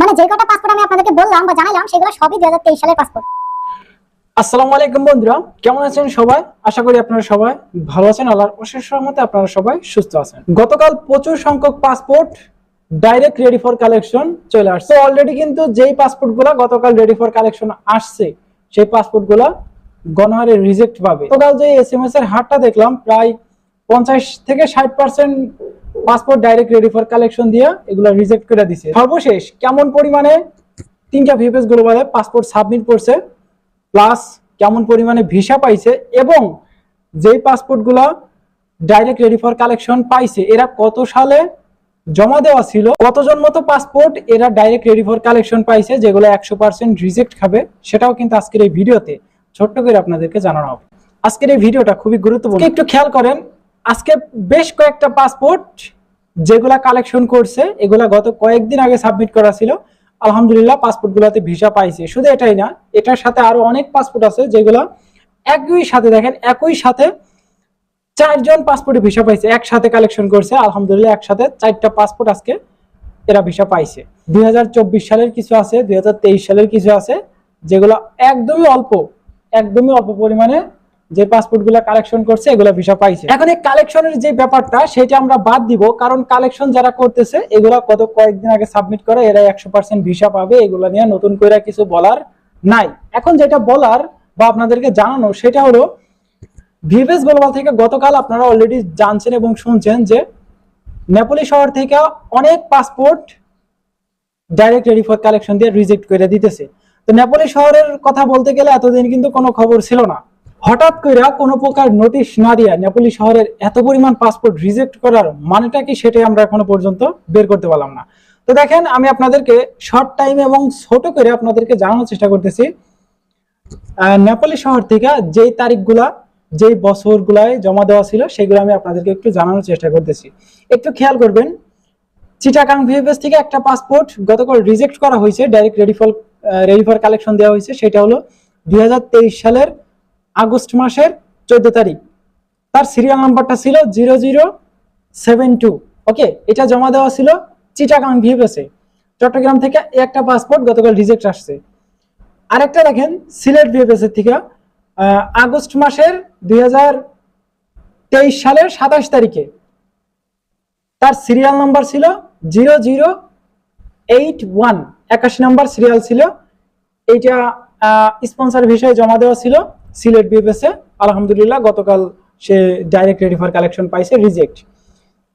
মানে যে কটা পাসপোর্ট আমি আপনাদেরকে বললাম বা জানালাম সেগুলো সবই দুই হাজার তেইশ সালের পাসপোর্ট আসসালামু আলাইকুম বন্ধুরা, কেমন আছেন সবাই? আশা করি আপনারা সবাই ভালো আছেন। আল্লাহর অশেষ রহমতে আপনারা সবাই সুস্থ আছেন। গতকাল প্রচুর সংখ্যক passport direct ready for collection চলে আসছে। অলরেডি কিন্তু যেই পাসপোর্টগুলা গতকাল রেডি ফর কালেকশন আসছে, সেই পাসপোর্টগুলা গণহারে রিজেক্ট পাবে। গতকাল যে এস এম এস এর হারটা দেখলাম, প্রায় পঞ্চাশ থেকে ষাট percent passport direct ready for collection দিয়ে এগুলো রিজেক্ট করে দিছে। সর্বশেষ কেমন পরিমাণে তিনটা ভিপিএস গ্লোবালে পাসপোর্ট সাবমিট করছে প্লাস কেমন পরিমাণে ভিসা পাইছে এবং যেই পাসপোর্টগুলো ডাইরেক্ট রেডি ফর কালেকশন পাইছে, এরা কত সালে জমা দেওয়া ছিল? কতজন মতো পাসপোর্ট এরা ডাইরেক্ট রেডি ফর কালেকশন পাইছে, যেগুলো একশো পার্সেন্ট রিজেক্ট খাবে, সেটাও কিন্তু আজকের এই ভিডিওতে ছোট্ট করে আপনাদেরকে জানানো হবে। আজকের এই ভিডিওটা খুবই গুরুত্বপূর্ণ। একটু খেয়াল করেন আজকে বেশ কয়েকটা পাসপোর্ট যেগুলা কালেকশন করছে, এগুলা গত কয়েকদিন আগে সাবমিট করা ছিল। আলহামদুলিল্লাহ পাসপোর্ট গুলাতে ভিসা পাইছে। শুধু এটাই না, এটার সাথে আরও অনেক পাসপোর্ট আছে যেগুলো একই সাথে দেখেন, একই সাথে চারজন পাসপোর্টে ভিসা পাইছে, একসাথে কালেকশন করছে। আলহামদুলিল্লাহ একসাথে চারটা পাসপোর্ট আজকে এরা ভিসা পাইছে। দুই হাজার চব্বিশ সালের কিছু আছে, দুই হাজার তেইশ সালের কিছু আছে, যেগুলো একদমই অল্প একদমই অল্প পরিমাণে যে পাসপোর্টগুলা কালেকশন করছে, এগুলা ভিসা পাইছে। এখন এই কালেকশনের যে ব্যাপারটা, সেটা আমরা বাদ দিব, কারণ কালেকশন যারা করতেছে, এগুলা কত কয়েকদিন আগে সাবমিট করে, এরা একশো পার্সেন্ট ভিসা পাবে, এগুলা নিয়ে নতুন করে কিছু বলার নাই। এখন যেটা বলার বা আপনাদেরকে জানানো, সেটা হলো, ভিভেস গ্লোবাল থেকে গতকাল আপনারা অলরেডি জানছেন এবং শুনছেন যে, নেপোলি শহর থেকে অনেক passport direct ready for collection দিয়ে রিজেক্ট করে দিতেছে। তো নেপোলি শহরের কথা বলতে গেলে এতদিন কিন্তু কোনো খবর ছিল না। হঠাৎ করে কোনো প্রকার নোটিশ না দিয়া নেপোলি শহরের এত পরিমাণ পাসপোর্ট রিজেক্ট করার মানেটা কি সেটাই আমরা এখনও পর্যন্ত বের করতে পারলাম না। তো দেখেন, আমি আপনাদেরকে শর্ট টাইম এবং ছোট করে আপনাদেরকে জানানোর চেষ্টা করতেছি। নেপালি শহর থেকে যেই তারিখগুলা, যেই বছরগুলায় জমা দেওয়া ছিল, সেগুলো আমি আপনাদেরকে একটু জানানোর চেষ্টা করতেছি। একটু খেয়াল করবেন চিটাগাং ভিএফএস থেকে একটা পাসপোর্ট গতকাল রিজেক্ট করা হয়েছে direct ready for ready for collection দেওয়া হয়েছে, সেটা হলো দুই হাজার তেইশ সালের আগস্ট মাসের চোদ্দ তারিখ। তার সিরিয়াল নাম্বারটা ছিল zero zero seven two. Okay, এটা জমা দেওয়া ছিল চিটাগাং ভিএফএসে। চট্টগ্রাম থেকে একটা পাসপোর্ট গতকাল রিজেক্ট আসছে। আরেকটা দেখেন, সিলেট ভিএফএস এর থেকে আগস্ট মাসের দুই হাজার তেইশ সালের সাতাশ তারিখে। তার সিরিয়াল নাম্বার ছিল জিরো জিরো এইট ওয়ান। একাশি নাম্বার সিরিয়াল ছিল। এইটা স্পন্সর ভিসায় জমা দেওয়া ছিল সিলেট বিএফএস আলহামদুলিল্লাহ, গতকাল সে ডাইরেক্ট রেডি ফর কালেকশন পাইছে রিজেক্ট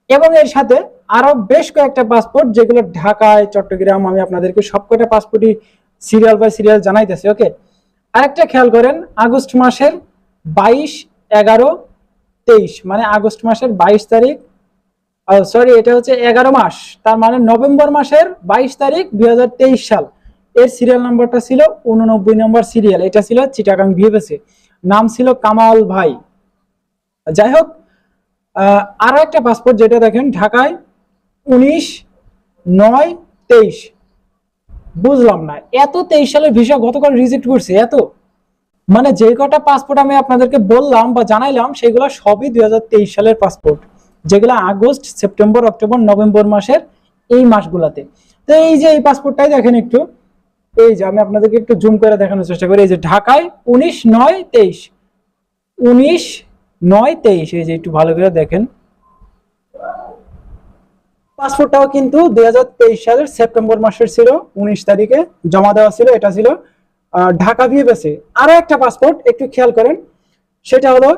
এবং এর সাথে আরও বেশ কয়েকটা পাসপোর্ট যেগুলো ঢাকায়, চট্টগ্রাম, আমি আপনাদেরকে সবকটা পাসপোর্টই সিরিয়াল বাই সিরিয়াল জানাইতেছি ওকে আরেকটা খেয়াল করেন, আগস্ট মাসের বাইশ এগারো তেইশ মানে আগস্ট মাসের বাইশ তারিখ সরি এটা হচ্ছে এগারো মাস, তার মানে নভেম্বর মাসের বাইশ তারিখ দুই হাজার তেইশ সাল। এর সিরিয়াল নাম্বারটা ছিল উননব্বই নম্বর সিরিয়াল এটা ছিল চিটাগাং ভিএফএসে নাম ছিল কামাল ভাই। যাই হোক আরও একটা পাসপোর্ট যেটা দেখেন, ঢাকায় উনিশ নয় তেইশ। বুঝলাম না, এত তেইশ সালের ভিসা গতকাল রিজেক্ট করছে, এত? মানে যে কটা পাসপোর্ট আমি আপনাদেরকে বললাম বা জানাইলাম, সেগুলো সবই দুই হাজার তেইশ সালের পাসপোর্ট যেগুলো আগস্ট, সেপ্টেম্বর, অক্টোবর, নভেম্বর মাসের এই মাসগুলাতে। তো এই যে এই পাসপোর্টটাই দেখেন একটু। এই যে আমি আপনাদেরকে একটু জুম করে দেখানোর চেষ্টা করি। এই যে ঢাকায় উনিশ নয় তেইশ। উনিশ নয় তেইশ, এই যে একটু ভালো করে দেখেন। পাসপোর্টটাও কিন্তু দুই সালের সেপ্টেম্বর মাসের ছিল, উনিশ তারিখে জমা দেওয়া ছিল, এটা ছিল। ঢাকা ভিএফএসে আরও একটা পাসপোর্ট, একটু খেয়াল করেন। সেটা হলো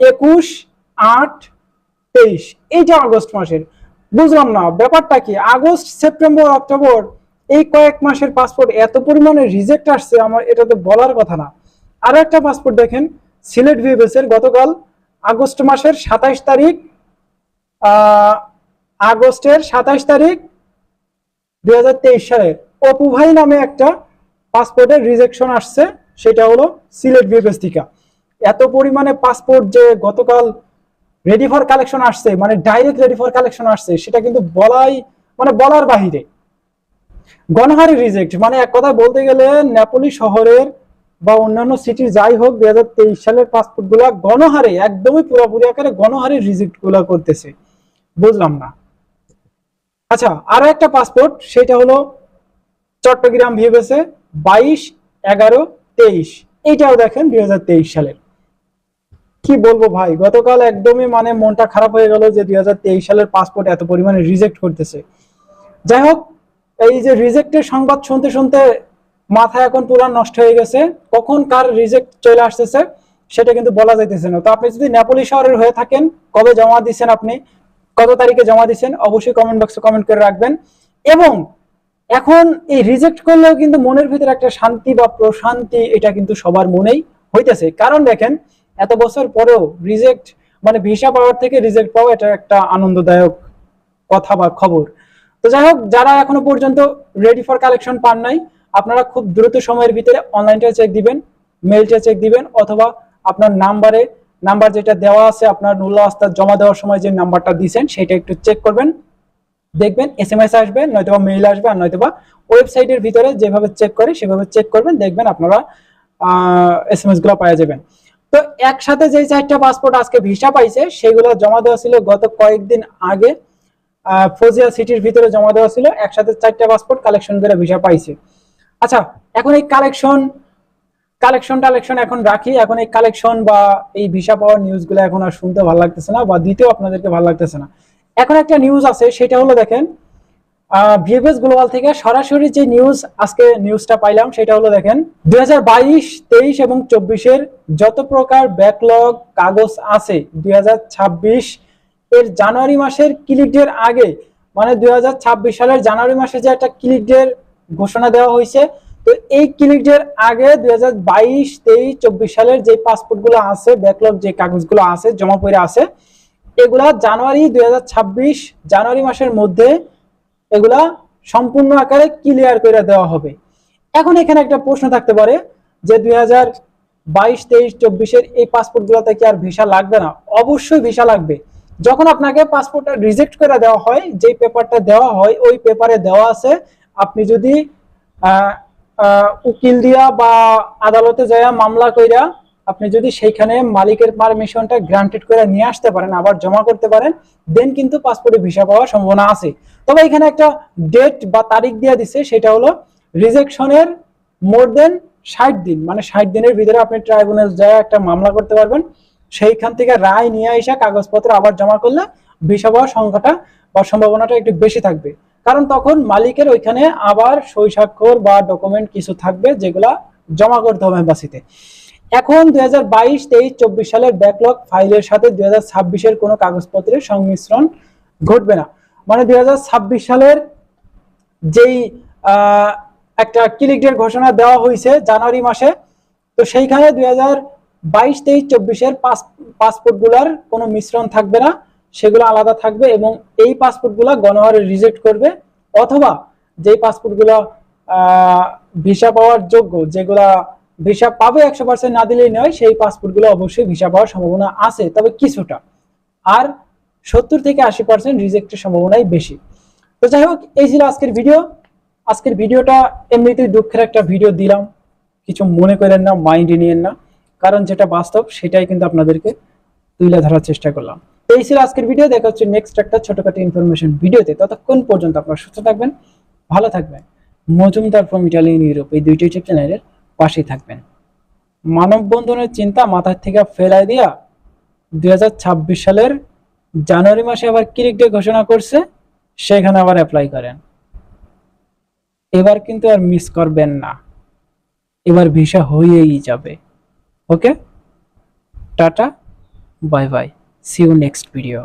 একুশ আট তেইশ এইটা আগস্ট মাসের। বুঝলাম না, ব্যাপারটা কি? আগস্ট, সেপ্টেম্বর, অক্টোবর এই কয়েক মাসের পাসপোর্ট এত পরিমাণে রিজেক্ট আসছে, আমার এটা তো বলার কথা না। আরও একটা পাসপোর্ট দেখেন, সিলেট ভিএফএস এর গতকাল আগস্ট মাসের সাতাইশ তারিখ আগস্টের সাতাইশ তারিখ দুই হাজার তেইশ সালের অপু ভাই নামে একটা পাসপোর্টের রিজেকশন আসছে, সেটা হলো সিলেট ভিএফএস থেকে। এত পরিমাণে পাসপোর্ট যে গতকাল রেডি ফর কালেকশন আসছে মানে ডাইরেক্ট রেডি ফর কালেকশন আসছে, সেটা কিন্তু বলাই মানে বলার বাহিরে। গণহারে রিজেক্ট মানে এক কথা বলতে গেলে নেপোলি শহরের বা অন্যান্য সিটি যাই হোক, দুই হাজার তেইশ সালের পাসপোর্টগুলা গণহারে, একদমই পুরোপুরি আকারে গণহারে রিজেক্টগুলা করতেছে। বুঝলাম না। আচ্ছা আরও একটা পাসপোর্ট সেটা হলো চট্টগ্রাম ভিএফএসে বাইশ এগারো তেইশ। এইটাও দেখেন দুই হাজার তেইশ সালের। কি বলব ভাই, গতকাল একদমই মানে মনটা খারাপ হয়ে গেল যে দুই হাজার তেইশ সালের পাসপোর্ট এত পরিমাণে রিজেক্ট করতেছে। যাই হোক এই যে রিজেক্টের সংবাদ শুনতে শুনতে মাথা এখন পুরা নষ্ট হয়ে গেছে, কখন কার রিজেক্ট চলে আসতেছে সেটা কিন্তু বলা যাইতেছে না। তো আপনি যদি নেপোলি শহরের হয়ে থাকেন, কবে জমা দিচ্ছেন আপনি, কত তারিখে জমা দিচ্ছেন অবশ্যই কমেন্ট বক্সে কমেন্ট করে রাখবেন। এবং এখন এই রিজেক্ট করলেও কিন্তু মনের ভিতরে একটা শান্তি বা প্রশান্তি এটা কিন্তু সবার মনেই হইতেছে। কারণ দেখেন, এত বছর পরেও রিজেক্ট মানে ভিসা পাওয়ার থেকে রিজেক্ট পাওয়া এটা একটা আনন্দদায়ক কথা বা খবর। তো যাই হোক, যারা এখনও পর্যন্ত রেডি ফর কালেকশন পান নাই, আপনারা খুব দ্রুত সময়ের ভিতরে অনলাইনটা চেক দিবেন মেলটা চেক দিবেন, অথবা আপনার নাম্বারে নাম্বার যেটা দেওয়া আছে, আপনার নুল্লা আস্তার জমা দেওয়ার সময় যে নাম্বারটা দিয়েছেন, সেটা একটু চেক করবেন, দেখবেন এস এম এস আসবে, নয়তোবা মেইল আসবে, আর নয়তোবা ওয়েবসাইটের ভিতরে যেভাবে চেক করে, সেভাবে চেক করবেন, দেখবেন আপনারা এস এম এসগুলো পাওয়া যাবেন। তো একসাথে যে চারটা পাসপোর্ট আজকে ভিসা পাইছে, সেগুলো জমা দেওয়া ছিল গত কয়েকদিন আগে। ফজিয়া সিটির ভিতরে জমা দেওয়া ছিল, একসাথে চারটা পাসপোর্ট কালেকশন করে ভিসা পাইছে। আচ্ছা এখন এই কালেকশন কালেকশন টালেকশন এখন রাখি, এখন এই কালেকশন বা এই ভিসা পাওয়ার নিউজগুলো এখন আর শুনতে ভালো লাগতেছে না বা দিতেও আপনাদেরকে ভালো লাগতেছে না। এখন একটা নিউজ আছে, সেটা হলো দেখেন ভিএফএস গ্লোবাল থেকে সরাসরি যে নিউজ আজকে নিউজটা পাইলাম, সেটা হলো দেখেন, দুই হাজার বাইশ, তেইশ এবং চব্বিশের যত প্রকার ব্যাকলগ কাগজ আছে, দুই হাজার ছাব্বিশ এর জানুয়ারি মাসের ক্লিক ডের আগে মানে দুই হাজার ছাব্বিশ সালের জানুয়ারি মাসে যে একটা ক্লিক ডের ঘোষণা দেওয়া হয়েছে, তো এই ক্লিক ডের আগে দুই হাজার বাইশ, তেইশ, চব্বিশ সালের যে পাসপোর্টগুলো আছে ব্যাকলগ যে কাগজগুলো আছে, জমা পড়ে আছে, এগুলা জানুয়ারি দুই হাজার ছাব্বিশ, জানুয়ারি মাসের মধ্যে এগুলা সম্পূর্ণ আকারে ক্লিয়ার করে দেওয়া হবে। এখন এখানে একটা প্রশ্ন থাকতে পারে যে দুই হাজার বাইশ, তেইশ, চব্বিশের এই পাসপোর্ট গুলোতে কি আর ভিসা লাগবে না? অবশ্যই ভিসা লাগবে। যখন আপনাকে পাসপোর্টটা রিজেক্ট করে দেওয়া হয়, যেই পেপারটা দেওয়া হয়, ওই পেপারে দেওয়া আছে, আপনি যদি উকিল দিয়া বা আদালতে যাইয়া মামলা কইরা আপনি যদি সেইখানে মালিকের পারমিশনটা গ্রান্টেড করে নিয়ে আসতে পারেন, আবার জমা করতে পারেন দেন কিন্তু পাসপোর্টে ভিসা পাওয়ার সম্ভাবনা আছে। তবে এখানে একটা ডেট বা তারিখ দিয়ে দিছে, সেটা হলো রিজেকশনের মোর দেন ষাট দিন মানে ষাট দিনের ভিতরে আপনি ট্রাইব্যুনাল যায় একটা মামলা করতে পারবেন। সেইখান থেকে রায় নিয়ে আসা কাগজপত্র আবার জমা করলে ভিসা পাওয়ার সংখ্যাটা বা সম্ভাবনাটা একটু বেশি থাকবে। কারণ তখন মালিকের ওইখানে আবার সই স্বাক্ষর বা ডকুমেন্ট কিছু থাকবে যেগুলা জমা করতে হবে এম্বাসিতে এখন দুই হাজার বাইশ, তেইশ, চব্বিশ সালের ব্যাকলগ ফাইলের সাথে দুই হাজার ছাব্বিশের কোনো কাগজপত্রের সংমিশ্রণ ঘটবে না। মানে দুই হাজার ছাব্বিশ সালের যেই একটা ক্লিক ডেট ঘোষণা দেওয়া হয়েছে জানুয়ারি মাসে, তো সেইখানে দুই হাজার বাইশ, তেইশ, চব্বিশের পাসপোর্টগুলার কোনো মিশ্রণ থাকবে না, সেগুলো আলাদা থাকবে এবং এই পাসপোর্টগুলা গণহারে রিজেক্ট করবে অথবা যেই পাসপোর্টগুলো ভিসা পাওয়ার যোগ্য, যেগুলা ভিসা পাবে একশো পার্সেন্ট না দিলেই নয়, সেই পাসপোর্টগুলো অবশ্যই ভিসা পাওয়ার সম্ভাবনা আছে, তবে কিছুটা। আর সত্তর থেকে আশি পার্সেন্ট রিজেক্টের সম্ভাবনাই বেশি। তো যাই হোক, এই ছিল আজকের ভিডিও। আজকের ভিডিওটা এমনিতেই দুঃখের একটা ভিডিও দিলাম। কিছু মনে করেন না মাইন্ডে নিয়েন না। কারণ যেটা বাস্তব সেটাই কিন্তু আপনাদেরকে তুলে ধরার চেষ্টা করলাম। এই ছিল আজকের ভিডিও দেখা হচ্ছে নেক্সট একটা ছোটখাটো ইনফরমেশন ভিডিওতে ততক্ষণ পর্যন্ত আপনারা সুস্থ থাকবেন, ভালো থাকবেন, মজুমদার ফ্রম ইটালিয়ান ইউরোপ এই দুইটি ইউটিউব চ্যানেলের পাশেই থাকবেন। মানববন্ধনের চিন্তা মাথার থেকে ফেলাই দিয়া দুই হাজার ছাব্বিশ সালের জানুয়ারি মাসে আবার ক্লিক ডে ঘোষণা করছে, সেখানে আবার অ্যাপ্লাই করেন। এবার কিন্তু আর মিস করবেন না। এবার ভিসা হয়েই যাবে। Okay tata bye bye see you next video